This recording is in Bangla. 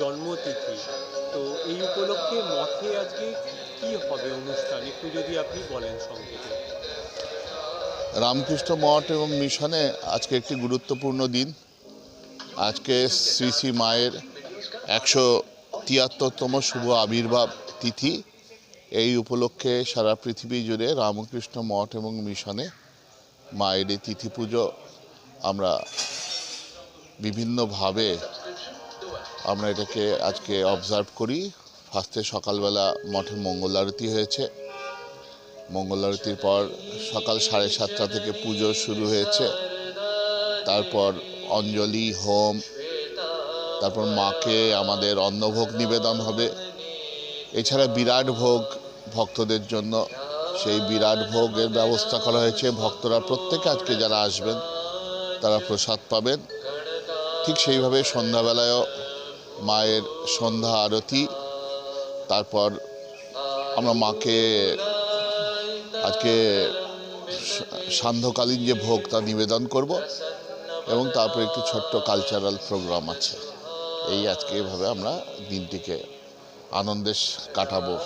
জন্মতিথি। তো এই উপলক্ষে মঠে আজকে কি হবে অনুষ্ঠান? একটু যদি আপনি বলেন সংক্ষেপে। রামকৃষ্ণ মঠ এবং মিশনে আজকে একটি গুরুত্বপূর্ণ দিন। আজকে শ্রী শ্রী মায়ের একশো তিয়াত্তরতম শুভ আবির্ভাব তিথি। এই উপলক্ষে সারা পৃথিবী জুড়ে রামকৃষ্ণ মঠ এবং মিশনে মায়ের এই তিথি পুজো আমরা বিভিন্নভাবে আমরা এটাকে আজকে অবজার্ভ করি। ফার্স্টে সকালবেলা মঠে মঙ্গল আরতি হয়েছে। মঙ্গল আরতির পর সকাল সাড়ে সাতটা থেকে পুজো শুরু হয়েছে। তারপর অঞ্জলি, হোম, তারপর মাকে আমাদের অন্নভোগ নিবেদন হবে। এছাড়া বিরাট ভোগ ভক্তদের জন্য। সেই বিরাট ভোগের ব্যবস্থা করা হয়েছে। ভক্তরা প্রত্যেকে আজকে যারা আসবেন, তারা প্রসাদ পাবেন। ঠিক সেইভাবে সন্ধ্যাবেলায়ও মায়ের সন্ধ্যা আরতি, তারপর আমরা মাকে আজকে সান্ধ্যকালীন যে ভোগ তা নিবেদন করব এবং তারপর একটি ছোট্ট কালচারাল প্রোগ্রাম আছে। এই আজকে এভাবে আমরা দিনটিকে আনন্দে কাটাবো।